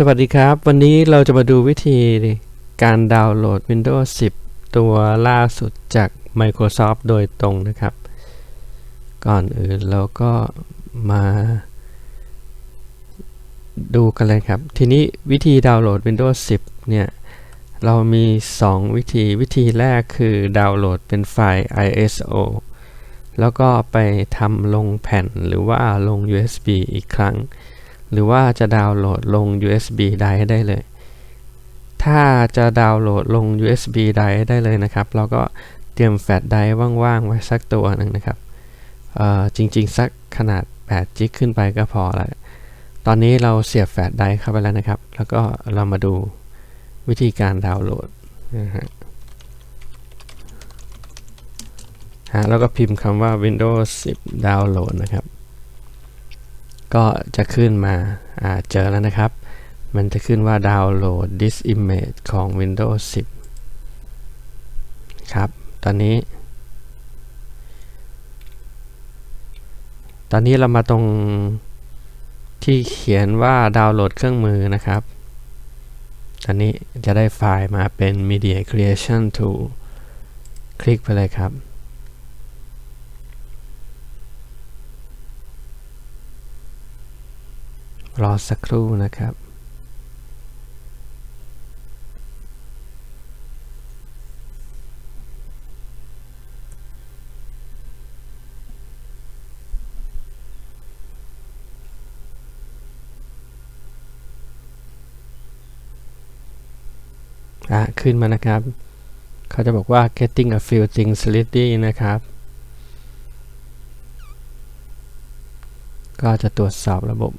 สวัสดีครับ วันนี้เราจะมาดูวิธีการดาวน์โหลด Windows 10 ตัวล่าสุดจาก Microsoft โดยตรงนะครับ ก่อนอื่นเราก็มาดูกันเลยครับ ทีนี้วิธีดาวน์โหลด Windows 10 เนี่ย เรามี 2 วิธีวิธีแรกคือดาวน์โหลดเป็นไฟล์ ISO แล้วก็ไปทำลงแผ่นหรือว่าลง USB อีกครั้ง หรือว่าจะดาวน์โหลดลง USB ได้ได้เลย ถ้าจะดาวน์โหลดลง USB ได้ได้เลยนะครับ เราก็เตรียมแฟลชไดร์ว่างๆ ไว้สักตัวหนึ่งนะครับจริงๆ สักขนาด8จิกขึ้นไปก็พอแล้วตอนนี้เราเสียบแฟลชไดร์เข้าไปแล้วนะครับ แล้วก็เรามาดูวิธีการดาวน์โหลดนะฮะฮะแล้วก็พิมพ์คำว่า Windows 10 Download นะครับ ก็จะขึ้นมาเจอแล้วนะครับ มันจะขึ้นว่า Download this image ของ Windows 10 ครับ ตอนนี้ ตอนนี้เรามาตรงที่เขียนว่าดาวน์โหลดเครื่องมือนะครับ ตอนนี้จะได้ไฟล์มาเป็น Media Creation Tool คลิกไปเลยครับ รอสักครู่นะครับอะขึ้นมานะครับ เขาจะบอกว่า getting a few things ready นะครับ ก็จะตรวจสอบระบบ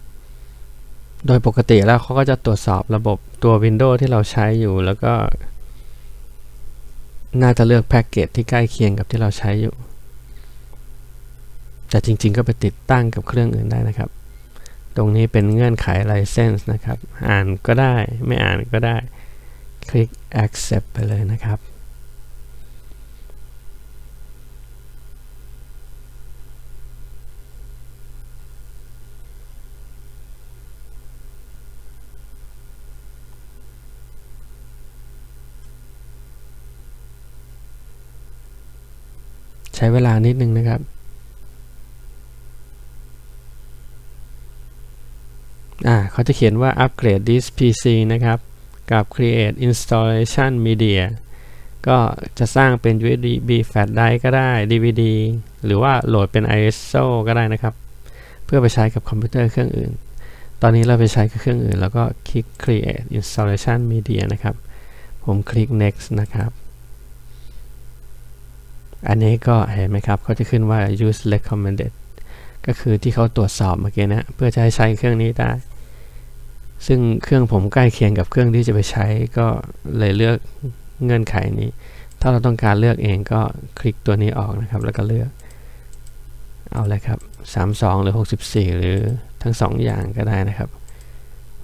โดยปกติแล้วเขาก็จะตรวจสอบระบบตัว Windows ที่เราใช้อยู่แล้วก็ น่าจะเลือกแพ็กเกจที่ใกล้เคียงกับที่เราใช้อยู่ แต่จริงๆ ก็ไปติดตั้งกับเครื่องอื่นได้นะครับ ตรงนี้เป็นเงื่อนไข license นะครับ อ่านก็ได้ไม่อ่านก็ได้ คลิก accept ไปเลยนะครับ ใช้เวลานิดนึงนะครับอ่าเขาจะเขียนว่า upgrade this PC นะครับ กับ create installation media ก็จะสร้างเป็น USB flash drive ก็ได้ DVD หรือว่าโหลดเป็น ISO ก็ได้นะครับ เพื่อไปใช้กับคอมพิวเตอร์เครื่องอื่น ตอนนี้เราไปใช้กับเครื่องอื่น แล้วก็คลิก create installation media นะครับ ผมคลิก next นะครับ อันนี้ก็เห็นไหมครับเขาจะขึ้นว่า use recommended ก็คือที่เขาตรวจสอบเมื่อกี้นะเพื่อจะให้ใช้เครื่องนี้ได้ ซึ่งเครื่องผมใกล้เคียงกับเครื่องที่จะไปใช้ก็เลยเลือกเงื่อนไขนี้ ถ้าเราต้องการเลือกเองก็คลิกตัวนี้ออกนะครับ แล้วก็เลือกเอาเลยครับ 32 หรือ 64 หรือทั้ง 2 อย่างก็ได้นะครับ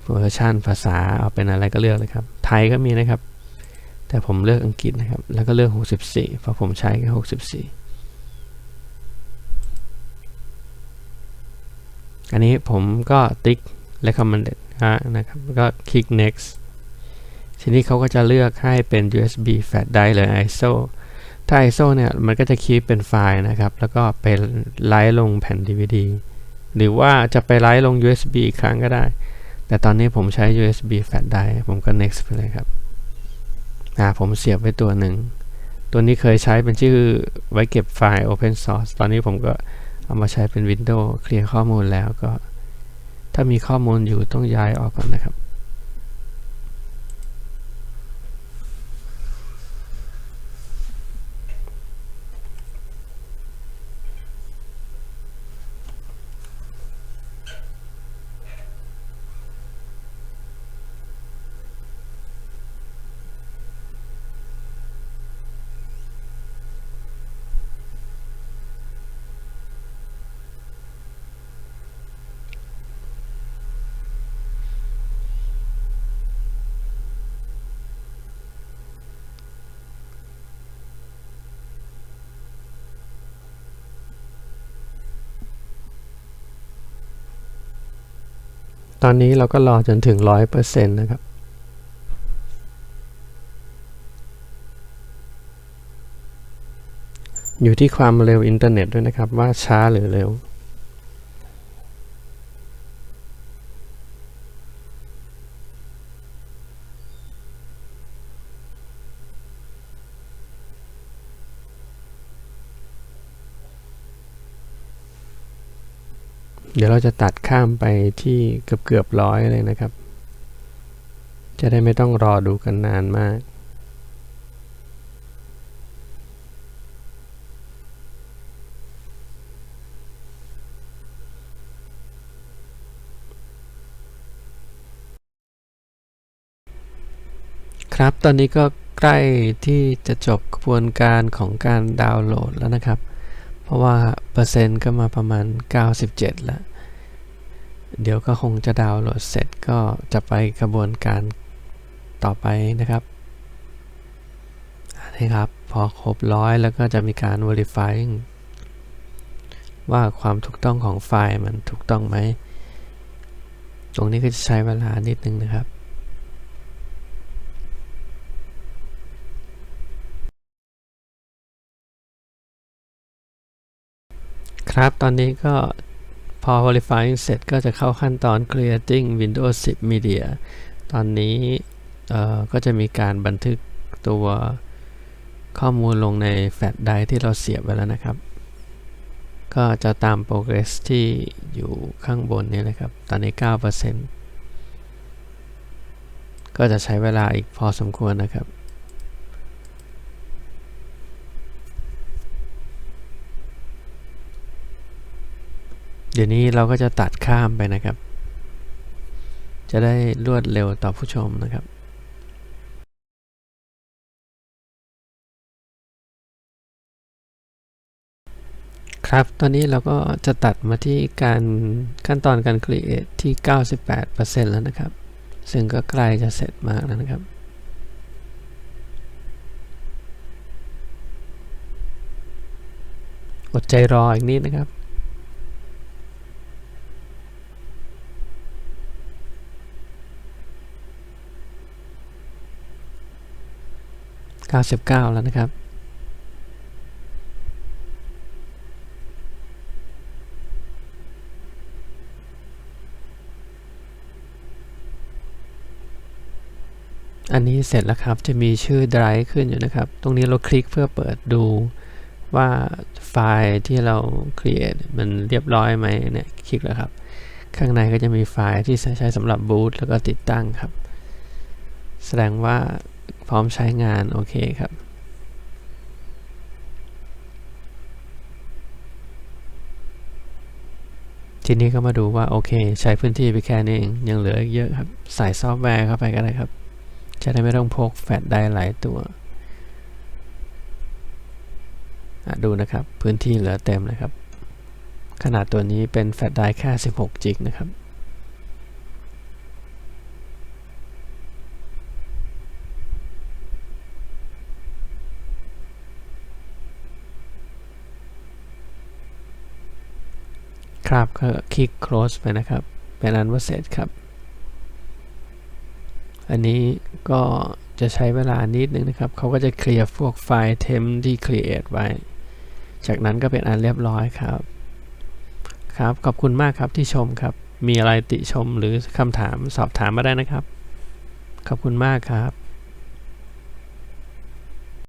เวอร์ชันภาษาเอาเป็นอะไรก็เลือกเลยครับ ไทยก็มีนะครับ แต่ผมเลือกอังกฤษนะครับ แล้วก็เลือก 64 เพราะผมใช้แค่64 อันนี้ผมก็ติ๊ก recommended นะครับ ก็คลิก next ทีนี้เขาก็จะเลือกให้เป็น USB flash drive หรือ ISO ถ้า ISO เนี่ย มันก็จะคีปเป็นไฟล์นะครับ แล้วก็ไปไลฟ์ลงแผ่น DVD หรือว่าจะไปไลฟ์ลง USB อีกครั้งก็ได้ แต่ตอนนี้ผมใช้ USB flash drive ผมก็ next ไปเลยครับ อ่าผมเสียบไว้ตัวหนึ่ง ตัวนี้เคยใช้เป็นชื่อไว้เก็บไฟล์ Open Source ตอนนี้ผมก็เอามาใช้เป็น Windows เคลียร์ข้อมูลแล้วก็ ถ้ามีข้อมูลอยู่ต้องย้ายออกก่อนนะครับ ตอนนี้เราก็รอจนถึง 100%นะครับ อยู่ที่ความเร็วอินเทอร์เน็ตด้วยนะครับ ว่าช้าหรือเร็ว เดี๋ยวเราจะตัดข้ามไปที่เกือบเกือบร้อยเลยนะครับ จะได้ไม่ต้องรอดูกันนานมาก ครับตอนนี้ก็ใกล้ที่จะจบกระบวนการของการดาวน์โหลดแล้วนะครับ เพราะว่าเปอร์เซ็นต์ก็มาประมาณ 97 แล้ว เดี๋ยวก็คงจะดาวน์โหลดเสร็จก็จะไปกระบวนการต่อไปนะครับนนี้ครับ พอครบร้อยแล้วก็จะมีการ verifying ว่าความถูกต้องของไฟล์มันถูกต้องไหม ตรงนี้ก็จะใช้เวลานิดนึงนะครับ ครับ ตอนนี้ก็พอ verifying เสร็จก็จะเข้าขั้นตอน creating Windows 10 Media ตอนนี้เอ่อก็จะมีการบันทึกตัวข้อมูลลงในแฟลชไดรฟ์ที่เราเสียบไว้แล้วนะครับ ก็จะตาม progress ที่อยู่ข้างบนนี้นะครับ ตอนนี้ 9%ก็จะใช้เวลาอีกพอสมควรนะครับ เดี๋ยวนี้เราก็จะตัดข้ามไปนะครับ จะได้รวดเร็วต่อผู้ชมนะครับ ครับตอนนี้เราก็จะตัดมาที่การขั้นตอนการ create ที่ 98%แล้วนะครับ ซึ่งก็ใกล้จะเสร็จมากแล้วนะครับอดใจรออีกนิดนะครับ 99 แล้วนะครับ อันนี้เสร็จแล้วครับจะมีชื่อ Drive ขึ้นอยู่นะครับ ตรงนี้เราคลิกเพื่อเปิดดูว่าไฟล์ที่เรา create มันเรียบร้อยไหมเนี่ยคลิกแล้วครับ ข้างในก็จะมีไฟล์ที่ใช้สำหรับบูตแล้วก็ติดตั้งครับ แสดงว่า พร้อมใช้งาน โอเคครับ ทีนี้ก็มาดูว่า โอเค ใช้พื้นที่ไปแค่นี้เองยังเหลืออีกเยอะครับ ใส่ซอฟต์แวร์เข้าไปก็ได้ครับ จะได้ไม่ต้องพกแฟลชได้หลายตัวดูนะครับ พื้นที่เหลือเต็มเลยครับ ขนาดตัวนี้เป็นแฟลชไดร์แค่ 16 จิกนะครับ ครับก็คลิก close ไปนะครับ เป็นอันว่าเสร็จครับ อันนี้ก็จะใช้เวลานิดนึงนะครับ เขาก็จะเคลียร์พวกไฟล์เทมที่ create ไว้ จากนั้นก็เป็นอันเรียบร้อยครับ ครับ ขอบคุณมากครับที่ชมครับ มีอะไรติชมหรือคำถามสอบถามมาได้นะครับ ขอบคุณมากครับ